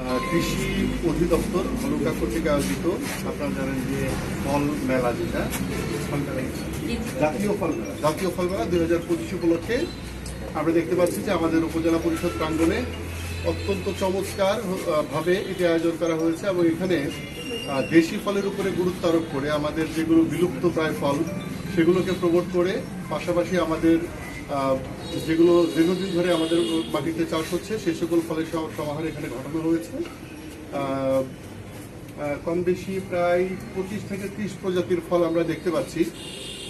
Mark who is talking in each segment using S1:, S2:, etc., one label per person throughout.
S1: আহ, কৃষি অধিদপ্তর হলুকা কর্তৃক আয়োজিত। আপনারা জানেন যে ফল মেলা যেটা জাতীয় ফল মেলা, জাতীয় ফল মেলা দুই হাজার পঁচিশ উপলক্ষে। আমরা দেখতে পাচ্ছি যে আমাদের উপজেলা পরিষদ প্রাঙ্গণে অত্যন্ত চমৎকার ভাবে এটি আয়োজন করা হয়েছে এবং এখানে দেশি ফলের উপরে গুরুত্ব আরোপ করে আমাদের যেগুলো বিলুপ্ত প্রায় ফল, সেগুলোকে প্রমোট করে পাশাপাশি আমাদের যেগুলো দীর্ঘদিন ধরে আমাদের মাটিতে চাষ হচ্ছে, সেই সকল ফলের সম- সমাহার এখানে ঘটানো হয়েছে কম বেশি প্রায় পঁচিশ থেকে ত্রিশ প্রজাতির ফল আমরা দেখতে পাচ্ছি।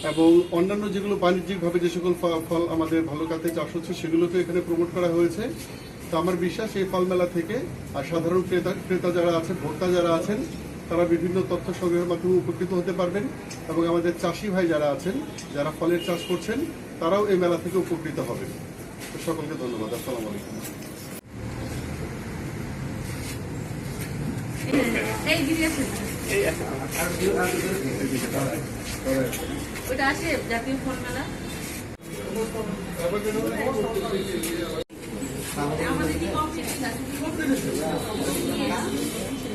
S1: এবং অন্যান্য যেগুলো বাণিজ্যিকভাবে যে সকল ফল আমাদের ভালো কাতে চাষ হচ্ছে সেগুলোকে এখানে প্রমোট করা হয়েছে। তো আমার বিশ্বাস, এই ফল মেলা থেকে আর সাধারণ ক্রেতা ক্রেতা যারা আছেন, ভোক্তা যারা আছেন তারা বিভিন্ন তথ্য সংগ্রহের মাধ্যমে উপকৃত হতে পারবেন এবং আমাদের চাষি ভাই যারা আছেন যারা ফলের চাষ করছেন তারাও এই মেলা থেকে উপকৃত হবেন সকলকে ধন্যবাদ আসসালামু আলাইকুম
S2: আমাদের কি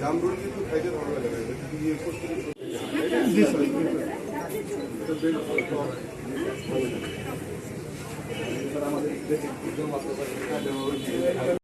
S1: জামরুল কিন্তু খাইতে ভালো লাগে না। দিয়ে আমাদের